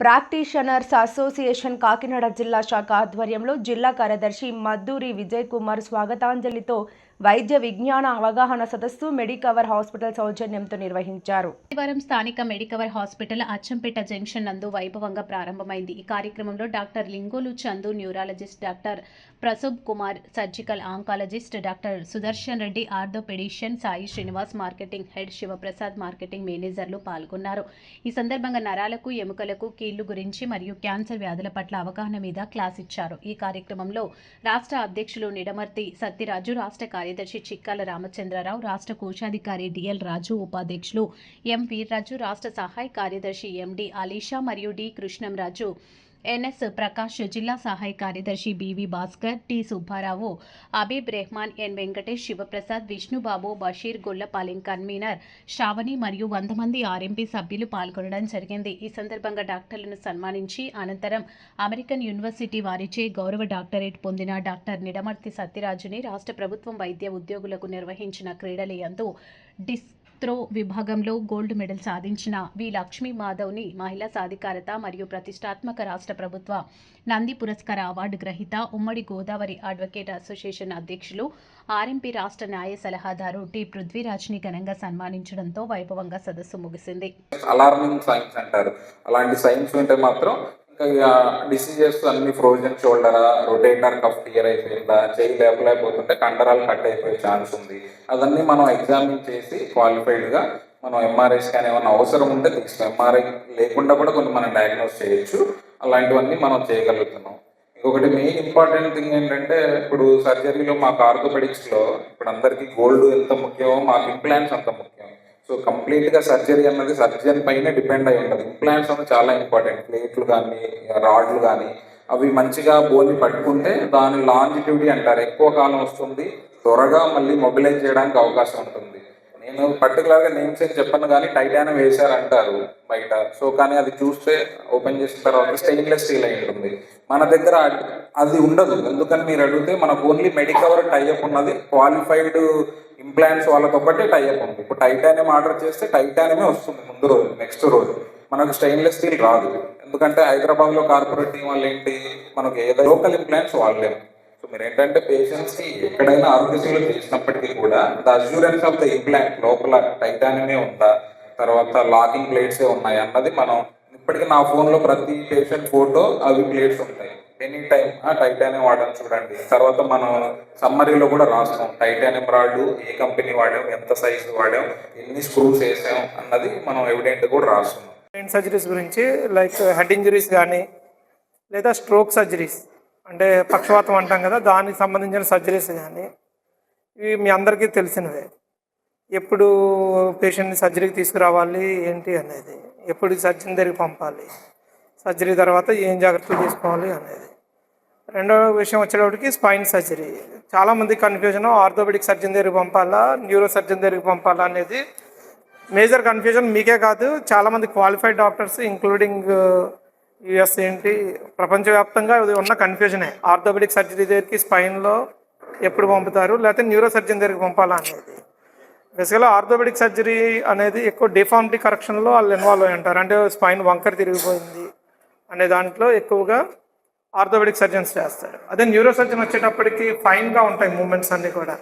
Practitioners association Kakinada జిల్లా శాఖ ఆధ్వర్యంలో జిల్లా కార్యదర్శి మద్దూరి విజయ్ కుమార్ స్వాగతాంజలితో వైద్య విజ్ఞాన అవగాహన సదస్సు మెడికవర్ హాస్పిటల్ సౌజన్యంతో నిర్వహించారు. ఆదివారం స్థానిక మెడికవర్ హాస్పిటల్ అచ్చంపేట జంక్షన్ నందు వైభవంగా ప్రారంభమైంది. ఈ కార్యక్రమంలో doctor Lingolu Chandu neurologist doctor Prasoob Kumar surgical oncologist doctor Sudarshan Reddy orthopedician Sai Srinivas marketing head Shivaprasad marketing మేనేజర్లు పాల్గొన్నారు. ఈ సందర్భంగా నరాలకు ఎముకలకు కీళ్ళు గురించి మరియు క్యాన్సర్ వ్యాధుల పట్ల అవగాహన మీద క్లాస్ ఇచ్చారు. ఈ కార్యక్రమంలో రాష్ట్ర అధ్యక్షులు నిడమర్తి సత్యరాజు రాష్ట్ర కార్యదర్శి చిక్కాల రామచంద్రరావు రాష్ట్ర కోశాధికారి డిఎల్ రాజు ఉపాధ్యక్షులు ఎం వీర్రాజు రాష్ట్ర సహాయ కార్యదర్శి ఎండి అలీషా మరియు డి కృష్ణంరాజు ఎన్ఎస్ ప్రకాష్ జిల్లా సహాయ కార్యదర్శి B V Bhaskar T Subbarao Abib Rehman N Venkatesh Shivaprasad Vishnubabu Basheer Gollapalem convener Sravani మరియు వంద మంది ఆర్ఎంపీ సభ్యులు పాల్గొనడం జరిగింది. ఈ సందర్భంగా డాక్టర్లను సన్మానించి అనంతరం అమెరికన్ యూనివర్సిటీ వారిచే గౌరవ డాక్టరేట్ పొందిన డాక్టర్ నిడమర్తి సత్యరాజుని రాష్ట్ర ప్రభుత్వం వైద్య ఉద్యోగులకు నిర్వహించిన క్రీడలయందు డిస్ త్రో విభాగంలో గోల్డ్ మెడల్ సాధించిన వి. లక్ష్మీ మాధవ్ని మహిళా సాధికారత మరియు ప్రతిష్టాత్మక రాష్ట్ర ప్రభుత్వ నంది పురస్కార అవార్డు గ్రహీత ఉమ్మడి గోదావరి అడ్వకేట్ అసోసియేషన్ అధ్యక్షులు ఆర్ఎంపీ రాష్ట్ర న్యాయ సలహాదారు టి. పృథ్వీరాజ్ని ఘనంగా సన్మానించడంతో వైభవంగా సదస్సు ముగిసింది. అలార్మింగ్ సైన్స్ అంటారు. అలాంటి సైన్స్ ఉంటే మాత్రం ఇంకా డిసీజెస్ అన్ని ఫ్రోజన్ షోల్డరా రొటేటర్ కఫ్ టియర్ అయిపోయిందా చేయి లేపలేకపోతుంటే కండరాలు కట్ అయిపోయే ఛాన్స్ ఉంది. అదన్నీ మనం ఎగ్జామిన్ చేసి క్వాలిఫైడ్గా మనం ఎంఆర్ఐ స్కాన్ ఏమైనా అవసరం ఉంటే తీస్తాం ఎంఆర్ఐ లేకుండా కూడా కొన్ని మనం డయాగ్నోస్ చేయొచ్చు. అలాంటివన్నీ మనం చేయగలుగుతున్నాం. ఇంకొకటి మెయిన్ ఇంపార్టెంట్ థింగ్ ఏంటంటే ఇప్పుడు సర్జరీలో మాకు ఆర్థోపెడిక్స్లో ఇప్పుడు అందరికీ గోల్డ్ ఎంత ముఖ్యమో మాకు ఇంప్లాంట్స్ అంత ముఖ్యం. సో కంప్లీట్గా సర్జరీ అన్నది సర్జన్ పైన డిపెండ్ అయి ఉంటుంది. ఇంప్లాంట్స్ అనేది చాలా ఇంపార్టెంట్ ప్లేట్లు కానీ రాడ్లు కానీ అవి మంచిగా బోని పట్టుకుంటే దాని లాంజిటివిటీ అంటారు. ఎక్కువ కాలం వస్తుంది త్వరగా మళ్ళీ మొబిలైజ్ చేయడానికి అవకాశం ఉంటుంది. నేను పర్టికులర్గా నేమ్స్ ఏం చెప్పను కానీ టైటానియం వేశారంటారు బయట. సో కానీ అది చూస్తే ఓపెన్ చేసిన తర్వాత స్టెయిన్లెస్ స్టీల్ అయి ఉంటుంది. మన దగ్గర అది ఉండదు. ఎందుకని మీరు అడిగితే మనకు ఓన్లీ మెడికవర్ టైఅప్ ఉన్నది. క్వాలిఫైడ్ ఇంప్లాంట్స్ వాళ్ళతో బట్టి టైఅప్ ఉంది. ఇప్పుడు టైటానియం ఆర్డర్ చేస్తే టైటానియమే వస్తుంది ముందు రోజు నెక్స్ట్ రోజు. మనకు స్టెయిన్లెస్ స్టీల్ రాదు. ఎందుకంటే హైదరాబాద్లో కార్పొరేట్ టీం వాళ్ళు ఏంటి? మనకు ఏదో లోకల్ ఇంప్లాంట్స్ వాళ్ళేము మీరు ఏంటంటే పేషెంట్స్కి ఎక్కడైనా ఆరోగ్యశ్రీలో చేసినప్పటికీ కూడా the assurance of the implant లోపల టైటానియమే ఉందా? తర్వాత లాకింగ్ ప్లేట్స్ ఉన్నాయి అన్నది మనం ఇప్పటికీ నా ఫోన్లో ప్రతి పేషెంట్ ఫోటో అవి ప్లేట్స్ ఉంటాయి. ఎనీ టైం టైటానియం వాడడం చూడండి. తర్వాత మనం సమ్మరీలో కూడా రాస్తాం. టైటానియం రాళ్ళు ఏ కంపెనీ వాడాం? ఎంత సైజు వాడాం? ఎన్ని స్క్రూస్ వేసాం? అన్నది మనం ఎవిడెంట్ కూడా రాస్తున్నాం. సర్జరీస్ గురించి లైక్ హెడ్ ఇంజరీస్ కానీ లేదా స్ట్రోక్ సర్జరీస్ అంటే పక్షవాతం అంటాం కదా దానికి సంబంధించిన సర్జరీస్ కానీ ఇవి మీ అందరికీ తెలిసినవే. ఎప్పుడు పేషెంట్ని సర్జరీకి తీసుకురావాలి ఏంటి అనేది ఎప్పుడు సర్జన్ దగ్గరికి పంపాలి సర్జరీ తర్వాత ఏం జాగ్రత్తలు తీసుకోవాలి అనేది. రెండవ విషయం వచ్చేటప్పటికి స్పైన్ సర్జరీ. చాలామంది కన్ఫ్యూజన్ ఆర్థోపెడిక్ సర్జన్ దగ్గరికి పంపాలా న్యూరో సర్జన్ దగ్గరికి పంపాలా అనేది. మేజర్ కన్ఫ్యూజన్ మీకే కాదు చాలామంది క్వాలిఫైడ్ డాక్టర్స్ ఇంక్లూడింగ్ యుఎస్ ఏంటి? ప్రపంచవ్యాప్తంగా ఇది ఉన్న కన్ఫ్యూజనే ఆర్థోపెడిక్ సర్జరీ దగ్గరికి స్పైన్లో ఎప్పుడు పంపుతారు? లేకపోతే న్యూరో సర్జన్ దగ్గరికి పంపాలా అనేది. బేసికల్గా ఆర్థోపెడిక్ సర్జరీ అనేది ఎక్కువ డిఫార్మిటీ కరెక్షన్లో వాళ్ళు ఇన్వాల్వ్ అయి ఉంటారు. అంటే స్పైన్ వంకర తిరిగిపోయింది అనే దాంట్లో ఎక్కువగా ఆర్థోపెడిక్ సర్జన్స్ చేస్తారు. అదే న్యూరో సర్జన్ వచ్చేటప్పటికి ఫైన్గా ఉంటాయి మూమెంట్స్ అన్నీ కూడా.